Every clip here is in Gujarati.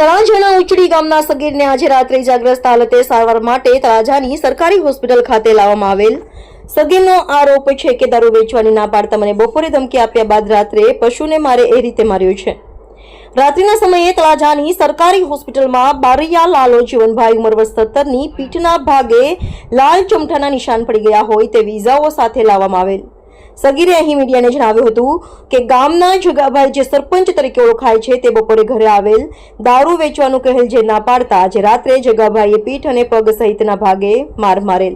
તળાજાના ઉચડી ગામના સગીરને આજે રાત્રે ઇજાગ્રસ્ત હાલતે સારવાર માટે તળાજાની સરકારી હોસ્પિટલ ખાતે લાવવામાં આવેલ. સગીરનો આરોપ છે કે દારૂ વેચવાની ના પાડતા મને બપોરે ધમકી આપ્યા બાદ રાત્રે પશુને મારે એ રીતે માર્યો છે. રાત્રિના સમયે તળાજાની સરકારી હોસ્પિટલમાં બારૈયા લાલો જીવનભાઈ ઉંમર વર્ષ સત્તરની પીઠના ભાગે લાલ ચમઠાના નિશાન પડી ગયા હોય તેવી ઇજાઓ સાથે લાવવામાં આવેલ. સગીરે અહીં મીડિયાને જણાવ્યું હતું કે ગામના જગાભાઈ જે સરપંચ તરીકે ઓળખાય છે તે બપોરે ઘરે આવેલ દારૂ વેચવાનું કહેલ જે ના પાડતા આજે રાત્રે જગાભાઈએ પીઠ અને પગ સહિતના ભાગે માર મારેલ.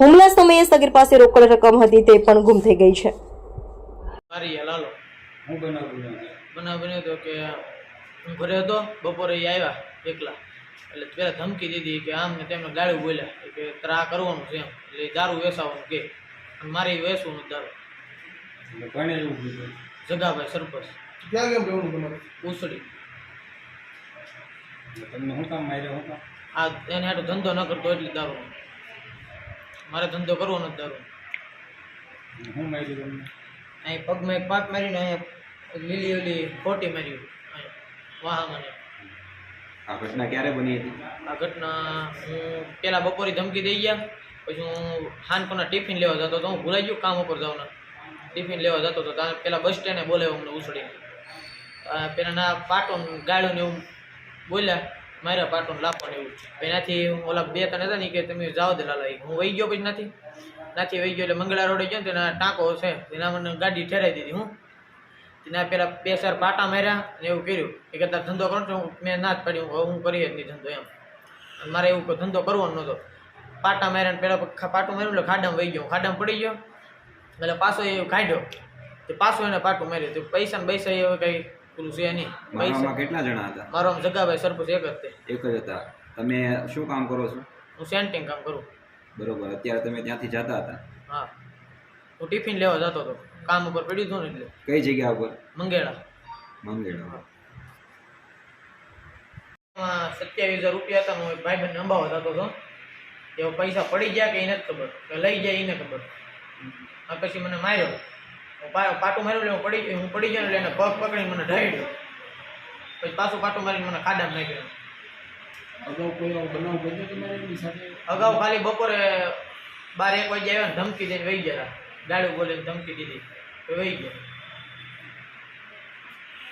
હુમલા સમયે સગીર પાસે રોકડ રકમ હતી તે પણ ગુમ થઈ ગઈ છે. મારી લાલો હું બનાવું બન્યો હતો કે હું ઘરે હતો બપોરે એ આવ્યા એકલા. એટલે પહેલાં ધમકી દીધી કે આમ ને તેમને ગાળું બોલ્યા. કે તારે કરવાનું છે એમ. એટલે દારૂ વેસાવાનું કે. અને મારે ઈ નથી દારૂ. એટલે કોને એવું કીધું જગાભાઈ સરપંચ. ક્યાં કેમ રહેવાનું તમારે? ઉસળી. એટલે તમને શું કામ માર્યો શું કામ? આ એને આટલો ધંધો ન કરતો એટલે દારૂ. મારે ધંધો કરવો નથી દારૂ. શું માર્યું તમને? અહીં પગમાં એક પાક મારીને અહીંયા લીલી ઓલી ખોટી મારી વાહ મને આ ઘટના ક્યારે બની હતી? આ ઘટના હું પહેલાં બપોરે ધમકી દઈ ગયા. પછી હું હાનકોના ટિફિન લેવા જતો હતો હું ભૂલાઈ ગયો કામ ઉપર જવાના. ટિફિન લેવા જતો હતો ત્યાં પેલા બસ સ્ટેન્ડે બોલાવ્યો અમને ઉછળીને. પેલા ના પાટો ગાળ્યો ને એવું બોલ્યા માર્યા પાટો લાપો ને એવું. એનાથી ઓલા બે ત્રણ હતા ને કે, તમે જાઓ દે લાલા. હું વહી ગયો પછી નથી. નાથી વહી ગયો એટલે મંગળા રોડે ગયો ને તેના ટાંકો છે તેના મને ગાડી ઠેરાઈ દીધી, હું. તેના પેલા બે ચાર પાટા માર્યા ને એવું કર્યું. એ કરતાં ધંધો કરો છો મેં ના જ પાડી, હું હું કરી જ નહીં ધંધો એમ. મારે એવું ધંધો કરવો નહોતો. પાટા માર્યા ને પેલા પાટું માર્યું એટલે ખાડામાં વહી ગયો. ખાડામાં પડી ગયો. એટલે પાછો એ કાઢ્યો. તે પાછો એને પાટું માર્યું. તે પૈસા ને પૈસા એ કઈ પેલું છે નહીં. પૈસા. કેટલા જણા હતા? મારો જગાભાઈ સરપંચ એક જ એક જ હતા. તમે શું કામ કરો છો? હું સેન્ટિંગ કામ કરું. બરોબર. અત્યારે તમે ત્યાંથી જતા હતા? હા. હું ટિફિન લેવા જતો હતો. કામ ઉપર પડ્યું હતું ને એટલે. કઈ જગ્યા ઉપર? મંગેડા મંગેડા સત્યાવીસ હજાર રૂપિયા હતા હું ભાઈ ભાઈબંધને અંબાવા જતો હતો. એવો પૈસા પડી ગયા કે એને ખબર. લઈ જાય એને ખબર. પછી મને માર્યો. હું પાટું માર્યું એટલે હું પડી ગયો હું પડી ગયો એટલે એને પગ પકડી મને ઢાળ્યો પછી પાછું પાટું મારીને મને ખાડામાં નાખ્યો. અગાઉ કોઈ બનાવ બન્યો તમારે સાથે? અગાઉ ખાલી બપોરે બાર એક વાગે આવ્યા ને ધમકી દઈને વહી ગયા. ગાડી બોલીને ધમકી દીધી. તો વહી ગયા.